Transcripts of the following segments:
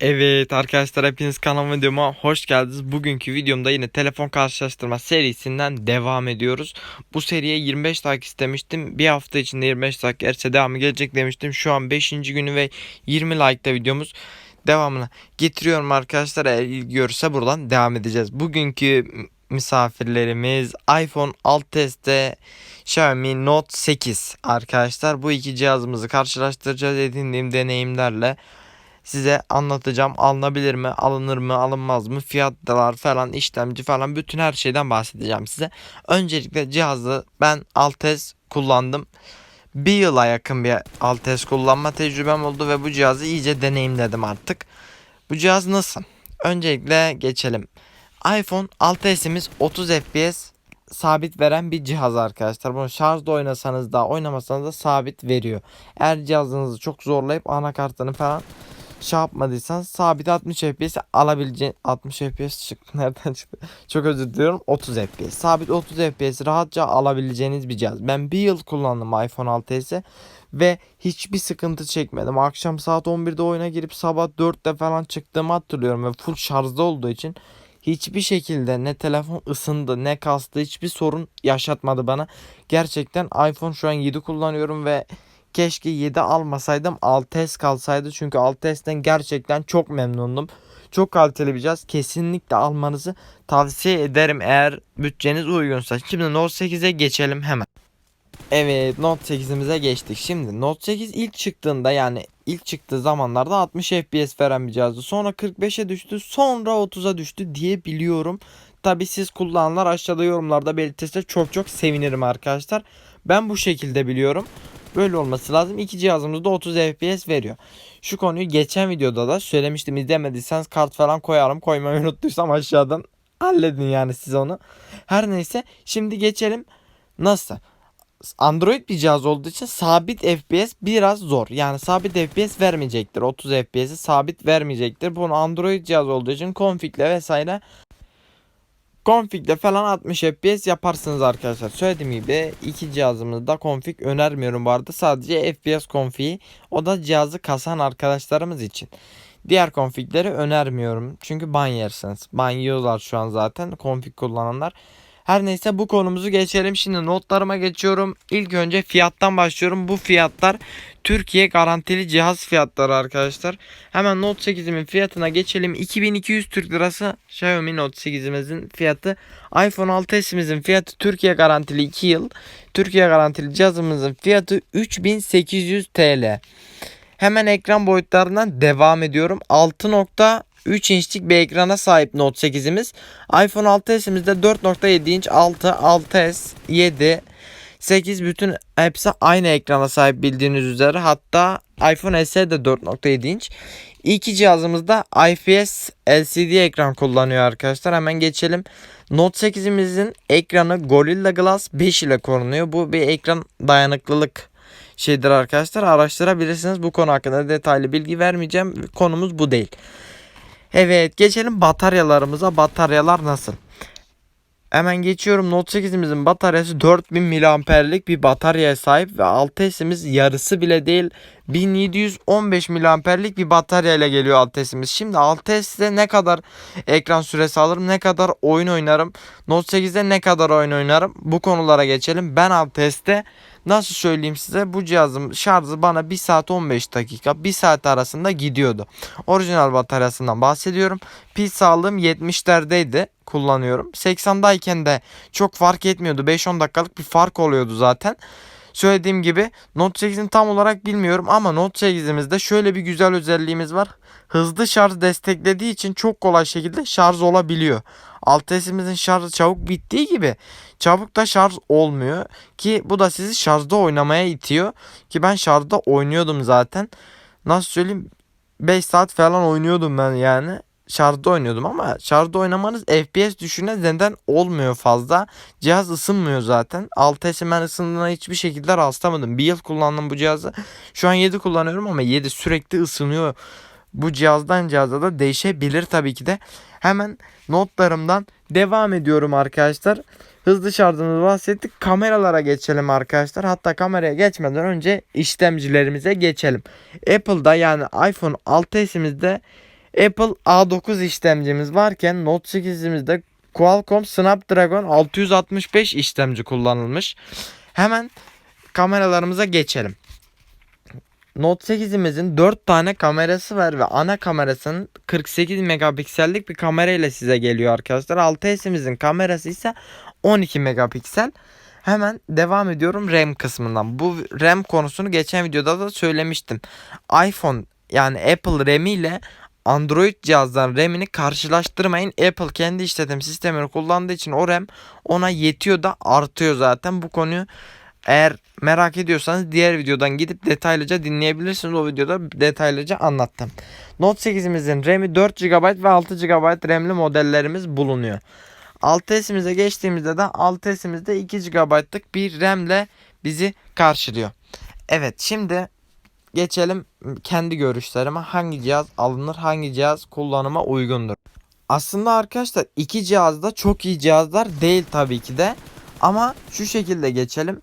Evet arkadaşlar hepiniz kanalıma videoma hoş geldiniz. Bugünkü videomda yine telefon karşılaştırma serisinden devam ediyoruz. Bu seriye 25 like istemiştim. Bir hafta içinde 25 like gerçi devamı gelecek demiştim. Şu an 5. günü ve 20 like'da videomuz devamını getiriyorum arkadaşlar. Eğer ilgi görürse buradan devam edeceğiz. Bugünkü misafirlerimiz iPhone 6s'te Xiaomi Note 8 arkadaşlar. Bu iki cihazımızı karşılaştıracağız edindiğim deneyimlerle size anlatacağım. Alınabilir mi, alınır mı, alınmaz mı, fiyatlar falan, işlemci falan bütün her şeyden bahsedeceğim size. Öncelikle cihazı ben 6S kullandım. Bir yıla yakın bir 6S kullanma tecrübem oldu ve bu cihazı iyice deneyimledim artık. Bu cihaz nasıl? Öncelikle geçelim. iPhone 6s'imiz 30 FPS sabit veren bir cihaz arkadaşlar. Bunu şarjda oynasanız da oynamasanız da sabit veriyor. Eğer cihazınızı çok zorlayıp anakartını falan şey yapmadıysanız sabit 60 FPS alabileceğin 60 FPS çıktı. Nereden çıktı? Çok özür diliyorum. 30 FPS sabit 30 FPS rahatça alabileceğiniz bir cihaz. Ben bir yıl kullandım iPhone 6s ve hiçbir sıkıntı çekmedim. Akşam saat 11'de oyuna girip sabah 4'te falan çıktığımı hatırlıyorum ve full şarjda olduğu için hiçbir şekilde ne telefon ısındı ne kastı hiçbir sorun yaşatmadı bana. Gerçekten iPhone şu an 7 kullanıyorum ve Keşke 7 almasaydım 6S kalsaydı. Çünkü 6S'ten gerçekten çok memnundum. Çok kaliteli bir cihaz. Kesinlikle almanızı tavsiye ederim eğer bütçeniz uygunsa. Şimdi Note 8'e geçelim hemen. Evet Note 8'imize geçtik. Şimdi Note 8 ilk çıktığında yani ilk çıktığı zamanlarda 60 FPS veren bir cihazdı. Sonra 45'e düştü. Sonra 30'a düştü diye biliyorum. Tabi siz kullananlar aşağıda yorumlarda belirtirse çok çok sevinirim arkadaşlar. Ben bu şekilde biliyorum. Böyle olması lazım. İki cihazımız da 30 FPS veriyor. Şu konuyu geçen videoda da söylemiştim. İzlemediyseniz kart falan koyarım. Koymayı unuttuysam aşağıdan halledin yani siz onu. Her neyse şimdi geçelim. Nasıl? Android bir cihaz olduğu için sabit FPS biraz zor. Yani sabit FPS vermeyecektir. 30 FPS'i sabit vermeyecektir. Bunu Android cihaz olduğu için konfigle vesaire Config'de falan 60 FPS yaparsınız arkadaşlar. Söylediğim gibi iki cihazımızda config önermiyorum bu arada. Sadece FPS config'i o da cihazı kasan arkadaşlarımız için. Diğer config'leri önermiyorum. Çünkü ban yersiniz. Ban yiyorlar şu an zaten config kullananlar. Her neyse bu konumuzu geçelim. Şimdi notlarıma geçiyorum. İlk önce fiyattan başlıyorum. Bu fiyatlar Türkiye garantili cihaz fiyatları arkadaşlar. Hemen Note 8'imin fiyatına geçelim. 2200 Türk Lirası Xiaomi Note 8'imizin fiyatı. iPhone 6s'imizin fiyatı Türkiye garantili 2 yıl. Türkiye garantili cihazımızın fiyatı 3800 TL. Hemen ekran boyutlarından devam ediyorum. 6. 3 inçlik bir ekrana sahip Note 8'imiz. iPhone 6s'imizde 4.7 inç 6, 6s, 7, 8 bütün hepsi aynı ekrana sahip bildiğiniz üzere. Hatta iPhone SE de 4.7 inç. İki cihazımızda IPS LCD ekran kullanıyor arkadaşlar. Hemen geçelim. Note 8'imizin ekranı Gorilla Glass 5 ile korunuyor. Bu bir ekran dayanıklılık şeydir arkadaşlar. Araştırabilirsiniz. Bu konu hakkında detaylı bilgi vermeyeceğim. Konumuz bu değil. Evet geçelim bataryalarımıza. Bataryalar nasıl? Hemen geçiyorum. Note 8'imizin bataryası 4000 miliamperlik bir bataryaya sahip ve 6S'imiz yarısı bile değil 1715 miliamperlik bir bataryayla geliyor 6S'imiz. Şimdi 6S'de ne kadar ekran süresi alırım, ne kadar oyun oynarım, Note 8'de ne kadar oyun oynarım bu konulara geçelim. Ben 6S'te nasıl söyleyeyim size bu cihazım şarjı bana 1 saat 15 dakika 1 saat arasında gidiyordu. Orijinal bataryasından bahsediyorum. Pil sağlığım 70'lerdeydi kullanıyorum. 80'dayken de çok fark etmiyordu. 5-10 dakikalık bir fark oluyordu zaten. Söylediğim gibi Note 8'in tam olarak bilmiyorum ama Note 8'imizde şöyle bir güzel özelliğimiz var. Hızlı şarj desteklediği için çok kolay şekilde şarj olabiliyor. 6S'imizin şarjı çabuk bittiği gibi çabuk da şarj olmuyor ki bu da sizi şarjda oynamaya itiyor ki ben şarjda oynuyordum zaten. Nasıl söyleyeyim 5 saat falan oynuyordum ben yani şarjda oynuyordum ama şarjda oynamanız FPS düşüne neden olmuyor fazla. Cihaz ısınmıyor zaten. 6S'in ben ısındığına hiçbir şekilde rastlamadım. Bir yıl kullandım bu cihazı. Şu an 7 kullanıyorum ama 7 sürekli ısınıyor. Bu cihazdan cihaza da değişebilir tabii ki de. Hemen notlarımdan devam ediyorum arkadaşlar. Hızlı şarjımızı bahsettik. Kameralara geçelim arkadaşlar. Hatta kameraya geçmeden önce işlemcilerimize geçelim. Apple'da yani iPhone 6s'imizde Apple A9 işlemcimiz varken Note 8'imizde Qualcomm Snapdragon 665 işlemci kullanılmış. Hemen kameralarımıza geçelim. Note 8'imizin 4 tane kamerası var ve ana kamerasının 48 megapiksellik bir kamera ile size geliyor arkadaşlar. 6S'imizin kamerası ise 12 megapiksel. Hemen devam ediyorum RAM kısmından. Bu RAM konusunu geçen videoda da söylemiştim. iPhone yani Apple RAM ile Android cihazların RAM'ini karşılaştırmayın. Apple kendi işletim sistemini kullandığı için o RAM ona yetiyor da artıyor zaten. Bu konuyu eğer merak ediyorsanız diğer videodan gidip detaylıca dinleyebilirsiniz. O videoda detaylıca anlattım. Note 8'imizin RAM'i 4 GB ve 6 GB RAM'li modellerimiz bulunuyor. 6S'imize geçtiğimizde de 6S'imizde 2 GB'lık bir RAM'le bizi karşılıyor. Evet şimdi geçelim kendi görüşlerime. Hangi cihaz alınır, hangi cihaz kullanıma uygundur? Aslında arkadaşlar iki cihaz da çok iyi cihazlar değil tabii ki de. Ama şu şekilde geçelim.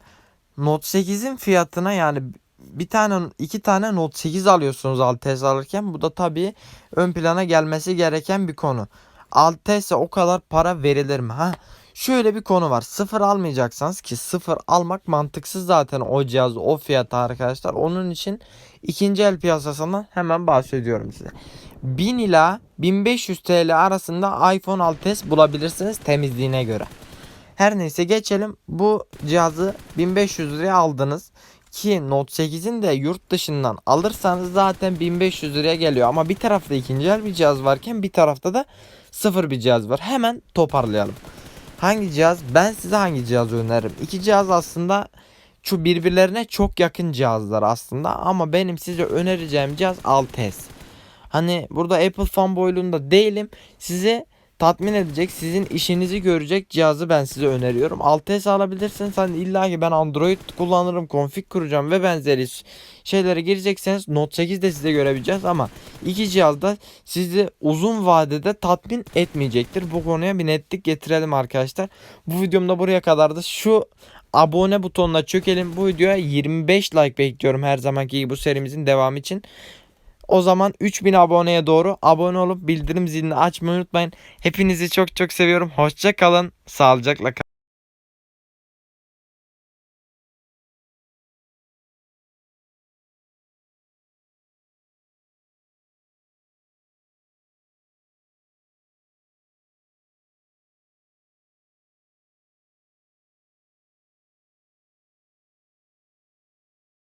Note 8'in fiyatına yani bir tane iki tane Note 8 alıyorsunuz 6S alırken bu da tabii ön plana gelmesi gereken bir konu. 6S o kadar para verilir mi? Ha şöyle bir konu var. Sıfır almayacaksanız ki sıfır almak mantıksız zaten o cihaz o fiyata arkadaşlar. Onun için ikinci el piyasasından hemen bahsediyorum size. 1000 ila 1500 TL arasında iPhone 6s bulabilirsiniz temizliğine göre. Her neyse geçelim. Bu cihazı 1500 liraya aldınız. Ki Note 8'in de yurt dışından alırsanız zaten 1500 liraya geliyor. Ama bir tarafta ikinci el bir cihaz varken bir tarafta da sıfır bir cihaz var. Hemen toparlayalım. Hangi cihaz? Ben size hangi cihazı öneririm? İki cihaz aslında şu birbirlerine çok yakın cihazlar aslında. Ama benim size önereceğim cihaz 6S. Hani burada Apple fanboyluğunda değilim. Size tatmin edecek, sizin işinizi görecek cihazı ben size öneriyorum. 6S alabilirsiniz. Hani illa ki ben Android kullanırım, config kuracağım ve benzeri şeylere girecekseniz Note 8 de size görebileceğiz ama iki cihaz da sizi uzun vadede tatmin etmeyecektir. Bu konuya bir netlik getirelim arkadaşlar. Bu videomda buraya kadardı. Şu abone butonuna çökelim. Bu videoya 25 like bekliyorum her zamanki gibi bu serimizin devamı için. O zaman 3000 aboneye doğru abone olup bildirim zilini açmayı unutmayın. Hepinizi çok çok seviyorum. Hoşça kalın. Sağlıcakla kalın.